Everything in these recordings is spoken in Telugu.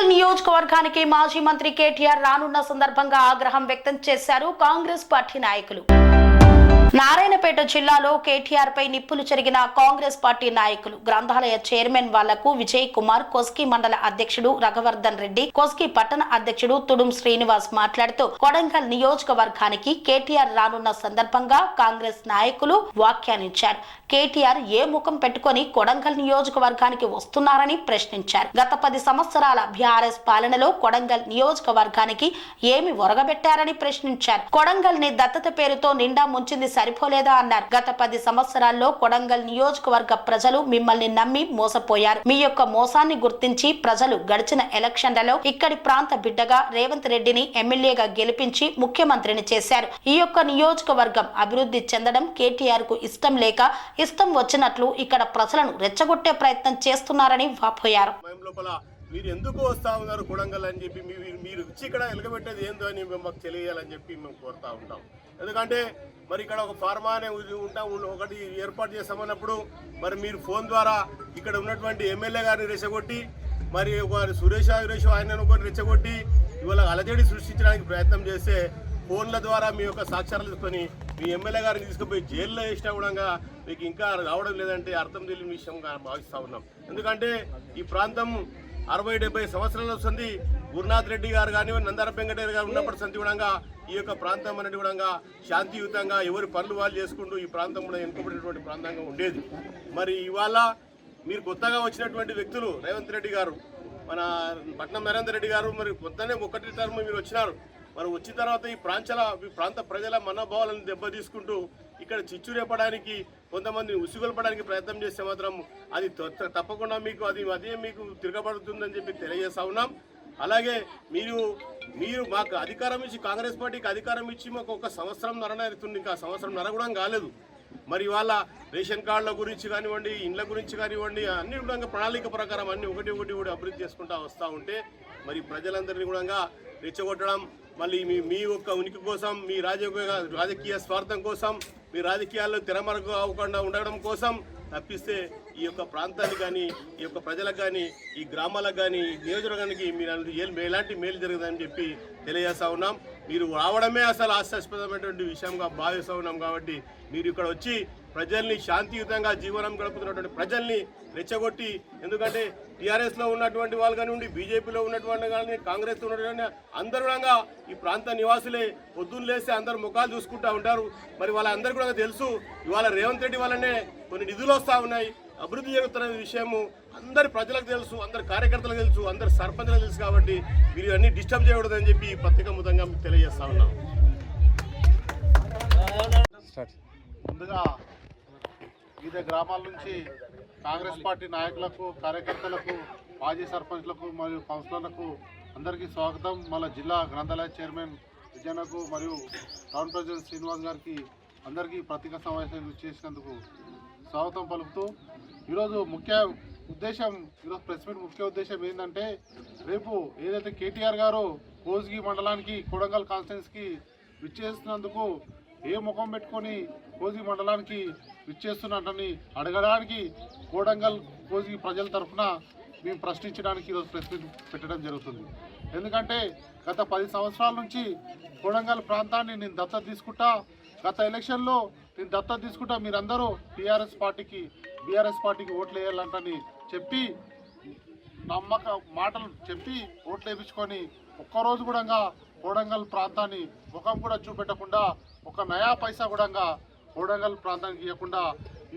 వరంగల్ నియోజకవర్గానికి మాజీ మంత్రి కేటీఆర్ రానున్న సందర్భంగా ఆగ్రహం వ్యక్తం చేశారు కాంగ్రెస్ పార్టీ నాయకులు. నారాయణపేట జిల్లాలో కేటీఆర్ పై నిప్పులు చెరిగిన కాంగ్రెస్ పార్టీ నాయకులు గ్రంథాలయ చైర్మన్ వాళ్ళకు విజయ్ కుమార్ కొస్కి మండల అధ్యక్షుడు రఘవర్ధన్ రెడ్డి కోస్కి పట్టణ అధ్యక్షుడు తుడుం శ్రీనివాస్ మాట్లాడుతూ కొడంగల్ నియోజకవర్గానికి కేటీఆర్ రానున్న సందర్భంగా కాంగ్రెస్ నాయకులు వ్యాఖ్యానించారు. కేటీఆర్ ఏ ముఖం పెట్టుకొని కొడంగల్ నియోజకవర్గానికి వస్తున్నారని ప్రశ్నించారు. గత పది సంవత్సరాల బీఆర్ఎస్ పాలనలో కొడంగల్ నియోజకవర్గానికి ఏమి ఒరగబెట్టారని ప్రశ్నించారు. కొడంగల్ని దత్తత పేరుతో నిండా ముంచింది సరిపోలేదా అన్నారు. గత పది సంవత్సరాల్లో కొడంగల్ నియోజకవర్గ ప్రజలు మిమ్మల్ని నమ్మి మోసపోయారు. మీ యొక్క మోసాన్ని గుర్తించి ప్రజలు గడిచిన ఎలక్షన్లలో ఇక్కడి ప్రాంత బిడ్డగా రేవంత్ రెడ్డిని ఎమ్మెల్యేగా గెలిపించి ముఖ్యమంత్రిని చేశారు. ఈ యొక్క నియోజకవర్గం అభివృద్ధి చెందడం కేటీఆర్కు ఇష్టం లేక ఇష్టం వచ్చినట్లు ఇక్కడ ప్రజలను రెచ్చగొట్టే ప్రయత్నం చేస్తున్నారని వాపోయారు. మీరు ఎందుకు వస్తా ఉన్నారు కొడంగల్ అని చెప్పి మీరు మీరు వచ్చి ఇక్కడ ఎలగబెట్టేది ఏందో అని మాకు తెలియాలని చెప్పి మేము కోరుతా ఉంటాం. ఎందుకంటే మరి ఇక్కడ ఒక ఫార్మా అనే ఉంటా ఒకటి ఏర్పాటు చేస్తామన్నప్పుడు మరి మీరు ఫోన్ ద్వారా ఇక్కడ ఉన్నటువంటి ఎమ్మెల్యే గారిని రెచ్చగొట్టి మరి ఒక సురేష్ సురేష్ ఆయన ఒకటి రెచ్చగొట్టి ఇవాళ అలజడి సృష్టించడానికి ప్రయత్నం చేస్తే ఫోన్ల ద్వారా మీ యొక్క సాక్ష్యాలు తీసుకొని మీ ఎమ్మెల్యే గారిని తీసుకుపోయి జైల్లో వేసినా కూడా మీకు ఇంకా రావడం లేదంటే అర్థం తెలియని విషయంగా భావిస్తూ ఉన్నాం. ఎందుకంటే ఈ ప్రాంతం అరవై డెబ్బై సంవత్సరాలు వస్తుంది. గురునాథ్ రెడ్డి గారు కానివ్వండి నందార వెంకటేశ్వర గారు ఉన్నప్పటి సంతి కూడా ఈ యొక్క ప్రాంతం అనేది కూడా శాంతియుతంగా ఎవరి పనులు వాళ్ళు చేసుకుంటూ ఈ ప్రాంతం కూడా వెనుకబడినటువంటి ప్రాంతంగా ఉండేది. మరి ఇవాళ మీరు కొత్తగా వచ్చినటువంటి వ్యక్తులు రేవంత్ రెడ్డి గారు మన పట్నం నరేందర్ రెడ్డి గారు మరి కొత్తనే ఒకటి టర్మ్ మీరు వచ్చినారు. మరి వచ్చిన తర్వాత ఈ ప్రాంతాల ప్రాంత ప్రజల మనోభావాలను దెబ్బతీసుకుంటూ ఇక్కడ చిచ్చురేపడానికి కొంతమంది కొంతమందిని ఉసుగొల్పడానికి ప్రయత్నం చేస్తే మాత్రం అది తప్పకుండా మీకు అది అదే మీకు తిరగబడుతుందని చెప్పి తెలియజేస్తా ఉన్నాం. అలాగే మీరు మీరు మాకు అధికారం ఇచ్చి కాంగ్రెస్ పార్టీకి అధికారం ఇచ్చి మాకు ఒక సంవత్సరం నరణ ఇంకా సంవత్సరం నర కూడా కాలేదు. మరి ఇవాళ రేషన్ కార్డుల గురించి కానివ్వండి ఇండ్ల గురించి కానివ్వండి అన్ని కూడా ప్రణాళిక ప్రకారం అన్ని ఒకటి ఒకటి కూడా అభివృద్ధి చేసుకుంటా వస్తూ ఉంటే మరి ప్రజలందరినీ కూడా రెచ్చగొట్టడం మళ్ళీ మీ మీ యొక్క ఉనికి కోసం మీ రాజకీయ రాజకీయ స్వార్థం కోసం మీ రాజకీయాల్లో తెరమరకు అవ్వకుండా ఉండడం కోసం తప్పిస్తే ఈ యొక్క ప్రాంతానికి కానీ ఈ యొక్క ప్రజలకు కానీ ఈ గ్రామాలకు కానీ నియోజకవర్గానికి మీరు ఎలాంటి మేలు జరగదని చెప్పి తెలియజేస్తా ఉన్నాం. మీరు రావడమే అసలు హాస్యాస్పదమైనటువంటి విషయంగా భావిస్తూ ఉన్నాం కాబట్టి మీరు ఇక్కడ వచ్చి ప్రజల్ని శాంతియుతంగా జీవనం గడుపుతున్నటువంటి ప్రజల్ని రెచ్చగొట్టి ఎందుకంటే టీఆర్ఎస్లో ఉన్నటువంటి వాళ్ళు కానివ్వండి బీజేపీలో ఉన్నటువంటి కానీ కాంగ్రెస్ ఉన్నటువంటి అందరూ కూడా ఈ ప్రాంత నివాసులే. పొద్దున్న లేస్తే అందరు ముఖాలు చూసుకుంటా ఉంటారు. మరి వాళ్ళందరూ కూడా తెలుసు ఇవాళ రేవంత్ రెడ్డి వల్లనే కొన్ని నిధులు వస్తూ ఉన్నాయి. అభివృద్ధి జరుగుతున్న విషయము అందరి ప్రజలకు తెలుసు అందరి కార్యకర్తలకు తెలుసు అందరి సర్పంచులకు తెలుసు కాబట్టి మీరు అన్ని డిస్టర్బ్ చేయకూడదని చెప్పి ఈ పత్రిక మీకు తెలియజేస్తా ఉన్నాం. ముందుగా వివిధ గ్రామాల నుంచి కాంగ్రెస్ పార్టీ నాయకులకు కార్యకర్తలకు మాజీ సర్పంచ్లకు మరియు కౌన్సిలర్లకు అందరికీ స్వాగతం. మన జిల్లా గ్రంథాలయ చైర్మన్ విజయనకు మరియు టౌన్ ప్రెసిడెంట్ శ్రీనివాస్ గారికి అందరికీ పత్రికా సమావేశం చేసినందుకు స్వాగతం పలుకుతూ ఈరోజు ముఖ్య ఉద్దేశం ఈరోజు ప్రెస్ మీట్ ముఖ్య ఉద్దేశం ఏంటంటే రేపు ఏదైతే కేటీఆర్ గారు కోజ్గి మండలానికి కొడంగల్ కాన్స్టిట్యున్సీకి విచ్చేస్తున్నందుకు ఏ ముఖం పెట్టుకొని కోజిగి మండలానికి విచ్చేస్తున్నట్టని అడగడానికి కోడంగల్ కోజ్గి ప్రజల తరఫున మేము ప్రశ్నించడానికి ఈరోజు ప్రెస్ మీట్ పెట్టడం జరుగుతుంది. ఎందుకంటే గత పది సంవత్సరాల నుంచి కొడంగల్ ప్రాంతాన్ని నేను దత్తత తీసుకుంటా గత ఎలక్షన్లో నేను దత్తత తీసుకుంటా మీరందరూ టీఆర్ఎస్ పార్టీకి బీఆర్ఎస్ పార్టీకి ఓట్లు వేయాలంటని చెప్పి నమ్మక మాటలు చెప్పి ఓట్లు వేయించుకొని ఒక్కరోజు కూడా కోడంగల్ ప్రాంతాన్ని ముఖం కూడా చూపెట్టకుండా ఒక నయా పైసా కూడా కోడంగల్ ప్రాంతానికి ఇవ్వకుండా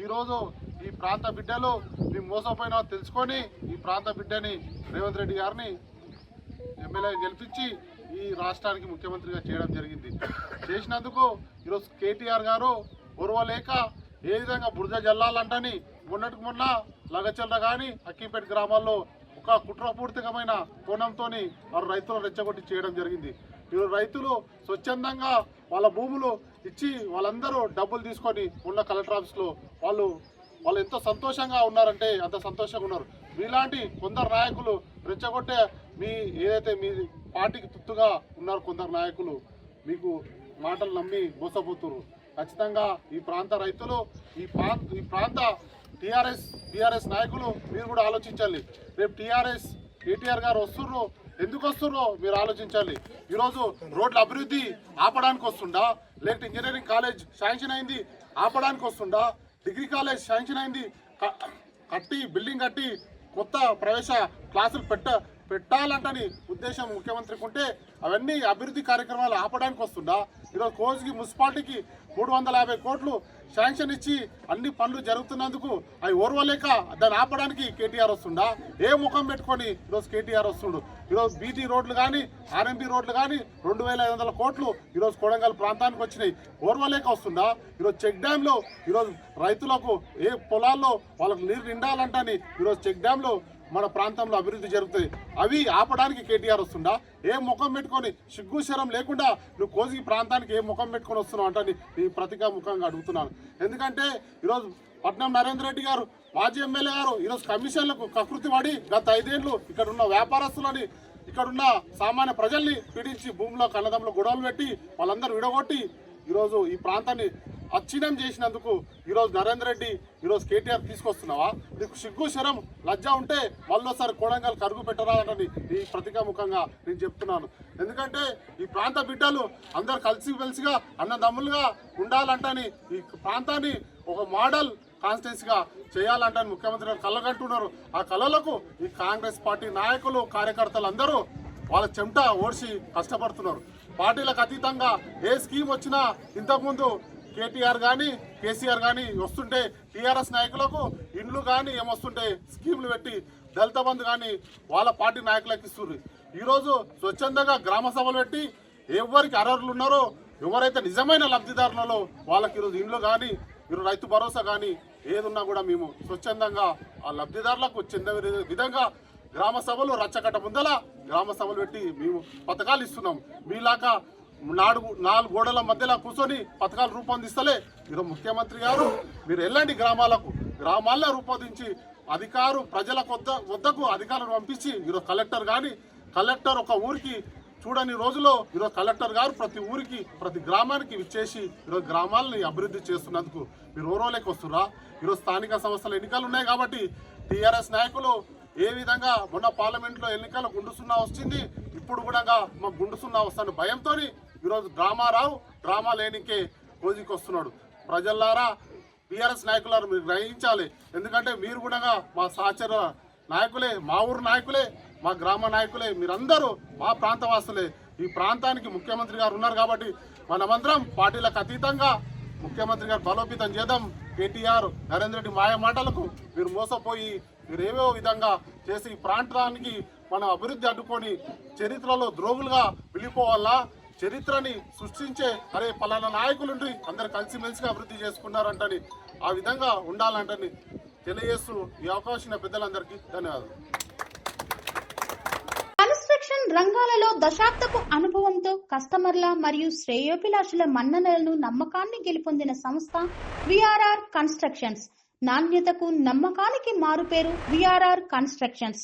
ఈరోజు ఈ ప్రాంత బిడ్డలు మీ మోసపోయినా తెలుసుకొని ఈ ప్రాంత బిడ్డని రేవంత్ రెడ్డి గారిని ఎమ్మెల్యే గెలిపించి ఈ రాష్ట్రానికి ముఖ్యమంత్రిగా చేయడం జరిగింది. చేసినందుకు ఈరోజు కేటీఆర్ గారు ఒరవలేక ఏ విధంగా బురద జల్లాలంటని మొన్నటికి మొన్న లగచల్ల కానీ అక్కిపేట గ్రామాల్లో ఒక కుట్రపూర్తికమైన కోణంతో వారు రైతులను రెచ్చగొట్టి చేయడం జరిగింది. ఈరోజు రైతులు స్వచ్ఛందంగా వాళ్ళ భూములు ఇచ్చి వాళ్ళందరూ డబ్బులు తీసుకొని ఉన్న కలెక్టర్ ఆఫీస్లో వాళ్ళు వాళ్ళు ఎంతో సంతోషంగా ఉన్నారంటే అంత సంతోషంగా ఉన్నారు. మీలాంటి కొందరు నాయకులు రెచ్చగొట్టే మీ ఏదైతే మీ పార్టీకి తుత్తుగా ఉన్నారు కొందరు నాయకులు మీకు మాటలు నమ్మి మోసపోతున్నారు. ఖచ్చితంగా ఈ ప్రాంత రైతులు ఈ ప్రాంత ఈ ప్రాంత టీఆర్ఎస్ టీఆర్ఎస్ నాయకులు మీరు కూడా ఆలోచించాలి. రేపు టీఆర్ఎస్ కేటీఆర్ గారు వస్తుర్రు ఎందుకు వస్తుర్రో మీరు ఆలోచించాలి. ఈరోజు రోడ్ల అభివృద్ధి ఆపడానికి వస్తుండా లేకపోతే ఇంజనీరింగ్ కాలేజ్ శాంక్షన్ అయింది ఆపడానికి వస్తుండా డిగ్రీ కాలేజ్ శాంక్షన్ అయింది కట్టి బిల్డింగ్ కట్టి కొత్త ప్రవేశ క్లాసులు పెట్ట పెట్టాలంటని ఉద్దేశం ముఖ్యమంత్రికి ఉంటే అవన్నీ అభివృద్ధి కార్యక్రమాలు ఆపడానికి వస్తుందా? ఈరోజు కోజ్కి మున్సిపాలిటీకి మూడు వందల యాభై కోట్లు శాంక్షన్ ఇచ్చి అన్ని పనులు జరుగుతున్నందుకు అవి ఓర్వలేక దాన్ని ఆపడానికి కేటీఆర్ వస్తుండా? ఏ ముఖం పెట్టుకొని ఈరోజు కేటీఆర్ వస్తుండు? ఈరోజు బీటీ రోడ్లు కానీ ఆర్ఎంబీ రోడ్లు కానీ రెండు వేల ఐదు వందల కోట్లు ఈరోజు కొడంగల్ ప్రాంతానికి వచ్చినాయి. ఓర్వలేక వస్తుందా? ఈరోజు చెక్ డ్యాంలో ఈరోజు రైతులకు ఏ పొలాల్లో వాళ్ళకు నీరు నిండాలంటని ఈరోజు చెక్ డ్యాంలో మన ప్రాంతంలో అభివృద్ధి జరుగుతుంది. అవి ఆపడానికి కేటీఆర్ వస్తుందా ఏ ముఖం పెట్టుకొని సిగ్గు శరం లేకుండా నువ్వు కోసి ప్రాంతానికి ఏ ముఖం పెట్టుకొని వస్తున్నావు అంటే నీ ప్రతిగా ముఖంగా అడుగుతున్నాను. ఎందుకంటే ఈరోజు పట్నం నరేంద్ర రెడ్డి గారు మాజీ ఎమ్మెల్యే గారు ఈరోజు కమిషన్లకు కకృతి పడి గత ఐదేళ్ళు ఇక్కడ ఉన్న వ్యాపారస్తులని ఇక్కడున్న సామాన్య ప్రజల్ని పీడించి భూమిలో కన్నదంలో గొడవలు పెట్టి వాళ్ళందరూ విడగొట్టి ఈరోజు ఈ ప్రాంతాన్ని అచ్ఛిన్నం చేసినందుకు ఈరోజు నరేంద్ర రెడ్డి ఈరోజు కేటీఆర్ తీసుకొస్తున్నావా? నీకు సిగ్గు శరం లజ్జ ఉంటే మళ్ళీసారి కోడంగల్ కరుగు పెట్టరాదని ఈ ప్రతికాముఖంగా నేను చెప్తున్నాను. ఎందుకంటే ఈ ప్రాంత బిడ్డలు అందరు కలిసి కలిసిగా అన్నదమ్ములుగా ఉండాలంటని ఈ ప్రాంతాన్ని ఒక మోడల్ కాన్స్టిట్యున్సీగా చేయాలంటని ముఖ్యమంత్రి గారు కళ్ళగంటున్నారు ఆ కళలకు ఈ కాంగ్రెస్ పార్టీ నాయకులు కార్యకర్తలు అందరూ వాళ్ళ చెమట ఓడిసి కష్టపడుతున్నారు. పార్టీలకు అతీతంగా ఏ స్కీమ్ వచ్చినా ఇంతకుముందు కేటీఆర్ కానీ కేసీఆర్ కానీ వస్తుంటే టీఆర్ఎస్ నాయకులకు ఇండ్లు కానీ ఏమొస్తుంటే స్కీములు పెట్టి దళిత బంధు కానీ వాళ్ళ పార్టీ నాయకులకు ఇస్తుర్రు. ఈరోజు స్వచ్ఛందంగా గ్రామ సభలు పెట్టి ఎవరికి అర్హులు ఉన్నారో ఎవరైతే నిజమైన లబ్ధిదారులలో వాళ్ళకి ఈరోజు ఇండ్లు కానీ మీరు రైతు భరోసా కానీ ఏదున్నా కూడా మేము స్వచ్ఛందంగా ఆ లబ్ధిదారులకు చెందే విధంగా గ్రామ సభలు రచ్చకట్ట ముందల గ్రామ సభలు పెట్టి మేము పథకాలు ఇస్తున్నాం. మీలాగా నాలుగు నాలుగు గోడల మధ్యలో కూర్చొని పథకాలు రూపొందిస్తలే. ఈరోజు ముఖ్యమంత్రి గారు మీరు వెళ్ళండి గ్రామాలకు. గ్రామాల్లో రూపొందించి అధికారు ప్రజల కొద్ద వద్దకు అధికారులు పంపించి ఈరోజు కలెక్టర్ కానీ కలెక్టర్ ఒక ఊరికి చూడని రోజులో ఈరోజు కలెక్టర్ గారు ప్రతి ఊరికి ప్రతి గ్రామానికి విచ్చేసి ఈరోజు గ్రామాలని అభివృద్ధి చేస్తున్నందుకు మీరు ఓరోలేకి వస్తురా ఈరోజు స్థానిక సంస్థల ఎన్నికలు ఉన్నాయి కాబట్టి టీఆర్ఎస్ నాయకులు ఏ విధంగా మొన్న పార్లమెంట్లో ఎన్నికలు గుండు సున్నా వచ్చింది ఇప్పుడు కూడా మా గుండు సున్నా వస్తున్న భయంతో ఈరోజు డ్రామా రావు డ్రామా లేనికే రోజుకి వస్తున్నాడు. ప్రజల్లారా టీఆర్ఎస్ నాయకులారు మీరు గ్రహించాలి. ఎందుకంటే మీరు కూడా మా సహచర నాయకులే మా ఊరు నాయకులే మా గ్రామ నాయకులే మీరందరూ మా ప్రాంతవాసులే. ఈ ప్రాంతానికి ముఖ్యమంత్రి గారు ఉన్నారు కాబట్టి మనమందరం పార్టీలకు అతీతంగా ముఖ్యమంత్రి గారు బలోపేతం చేద్దాం. కేటీఆర్ నరేంద్ర రెడ్డి మాయ మాటలకు మీరు మోసపోయి మీరు ఏవేవో విధంగా చేసి ఈ ప్రాంతానికి మనం అభివృద్ధి అడ్డుకొని చరిత్రలో ద్రోగులుగా వెళ్ళిపోవాలా? చరిత్రని సృష్టించే అరే పలానా నాయకులుండి అందరు కలిసిమెలిసిగా అభివృద్ధి చేసుకున్నారంటని ఆ విధంగా ఉండాలంటని తెలియజేస్తూ ఈ అవకాశం పెద్దలందరికీ ధన్యవాదాలు. కన్స్ట్రక్షన్ రంగాలలో దశాబ్దపు అనుభవంతో కస్టమర్ల మరియు శ్రేయోభిలాషుల మన్ననలను నమ్మకాన్ని గెలుపొందిన సంస్థ విఆర్ఆర్ కన్స్ట్రక్షన్స్. నాణ్యతకు నమ్మకానికి మారుపేరు VRR constructions.